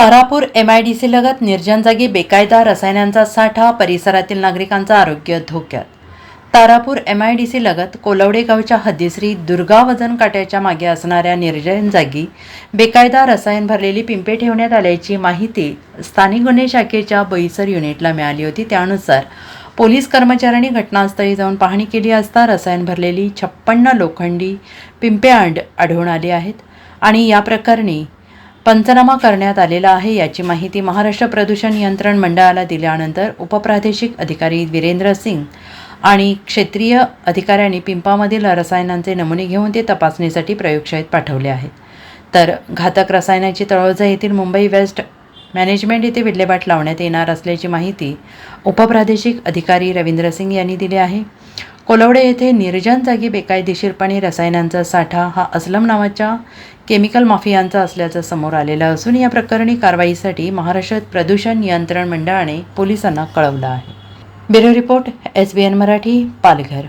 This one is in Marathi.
Tarapur M I D C लगत निर्जन जागी बेकायदा रसायनांचा साठा परिसरातील नागरिकांचा आरोग्य धोक्यात. Tarapur M I D C लगत कोलवडे गावच्या हद्दीश्री दुर्गा वजन काट्याच्या मागे असणाऱ्या निर्जन जागी बेकायदा रसायन भरलेली पिंपे ठेवण्यात आल्याची माहिती स्थानिक गुन्हे शाखेच्या बैसर युनिटला मिळाली होती. त्यानुसार पोलीस कर्मचाऱ्यांनी घटनास्थळी जाऊन पाहणी केली असता रसायन भरलेली छप्पन्न लोखंडी पिंपे आढळून आली आहेत आणि या प्रकरणी पंचनामा करण्यात आलेला आहे याची माहिती महाराष्ट्र प्रदूषण नियंत्रण मंडळाला दिल्यानंतर उपप्रादेशिक अधिकारी वीरेंद्र सिंग आणि क्षेत्रीय अधिकाऱ्यांनी पिंपामधील रसायनांचे नमुने घेऊन ते तपासणीसाठी प्रयोगशाळेत पाठवले आहेत. तर घातक रसायनाची तळोजा येथील मुंबई वेस्ट मॅनेजमेंट येथे विल्हेवाट लावण्यात येणार असल्याची माहिती उपप्रादेशिक अधिकारी रवींद्र सिंग यांनी दिली आहे. कोलवडे येथे निर्जन जागी बेकायदेशीरपणे रसायनांचा साठा हा असलम नावाच्या केमिकल माफियांचा असल्याचं समोर आलेलं असून या प्रकरणी कारवाईसाठी महाराष्ट्र प्रदूषण नियंत्रण मंडळाने पोलिसांना कळवलं आहे. Bureau report S B N Marathi Palghar.